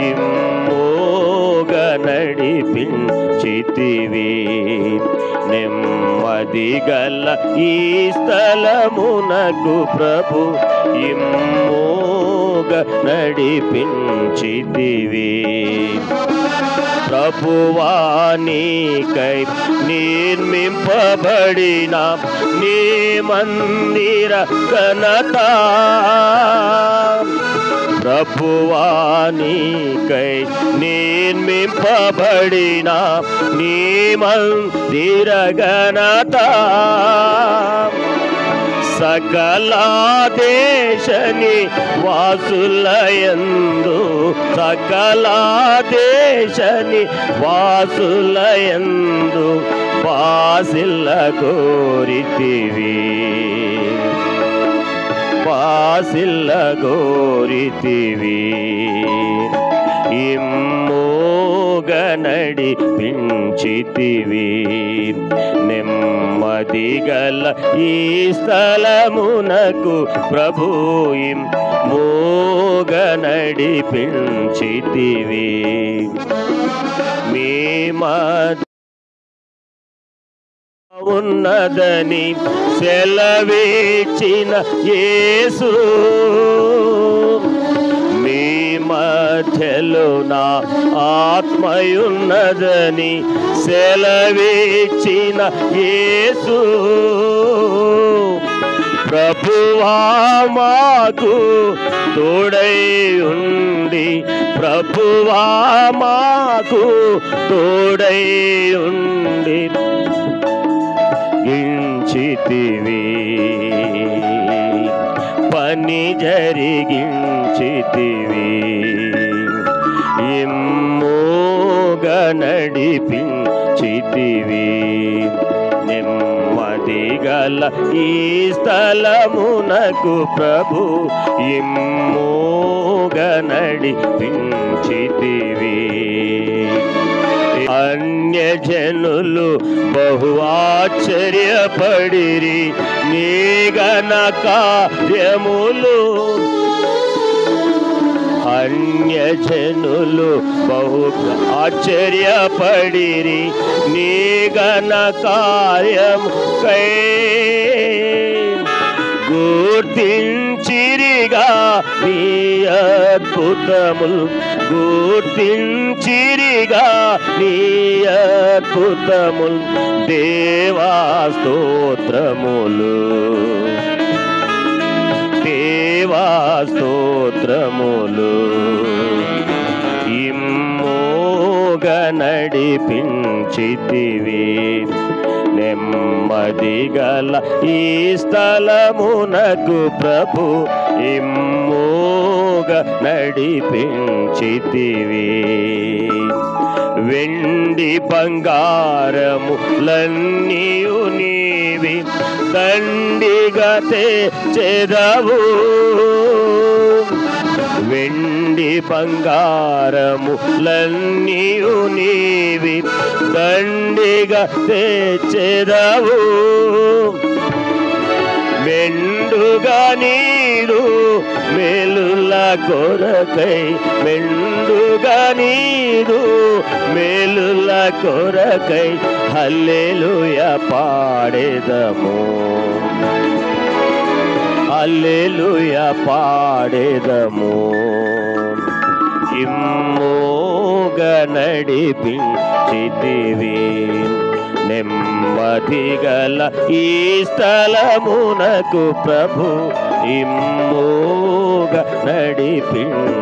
ఇమ్మోగ నడిపించితివి నెమ్మది గల ఈ స్థలమునకు ప్రభు ఇమ్మోగ నడిపించితివి ప్రభువానికై నిర్మింపబడిన నీ మందిర ఘనత. ప్రభువానికై నిర్మింపబడిన నీ మందిర ఘనత. సకలాదేశని వాసులయందు సకలాదేశని వాసులయందు బాసిల్ల గోరితివి బాసిల్ల గోరితివి ఇమ్మోగ నడిపించితివి నెమ్మది గల ఈ స్థలమునకు ప్రభుయిం మోగనడి పించితివి మీ ఉన్నదని సెలవిచ్చిన యేసు. మధ్యలో నా ఆత్మయున్నదని సెలవిచ్చిన యేసు. ప్రభువా మాకు తోడై ఉండి ప్రభువా మాకు తోడై ఉండి ఇంచితివి పని జరిగించితివి. ఇమ్మోగ నడిపించితివి. నెమ్మది గల ఈ స్థలమునకు ప్రభు ఇమ్మోగ నడిపించితివి. అన్యజనులు బహు ఆశ్చర్యపడిరి. నీ గణ కార్యములు అన్యజనులు బహు ఆశ్చర్యపడిరి నీ గణ కార్యము కై గుర్తించిరిగా నీ అద్భుతములు గుర్తించిరిగా నీ అద్భుతములు దేవా స్తోత్రములు. దేవా స్తోత్రములు. ఇమ్మోగ నడిపించితివి. నెమ్మది గల ఈ స్థలమునకు ప్రభు ఇమ్మోగ నడిపించితివి. వెండి బంగారము లన్నీయు నీ దండిగా తెచెదవు వెండి బంగారము లన్నీయు నీవి దండిగా తెచెదవు మెండుగా నీడు మేలుల కొరకై మెండుగా నీడు మేలుల కొరకై హల్లెలూయ పాడేదము. హల్లెలూయ పాడేదము. ఇమ్మోగ నడిపించితివి. నెమ్మది గల ఈ స్థలమునకు ప్రభు ఇమ్మోగ నడిపించితివి.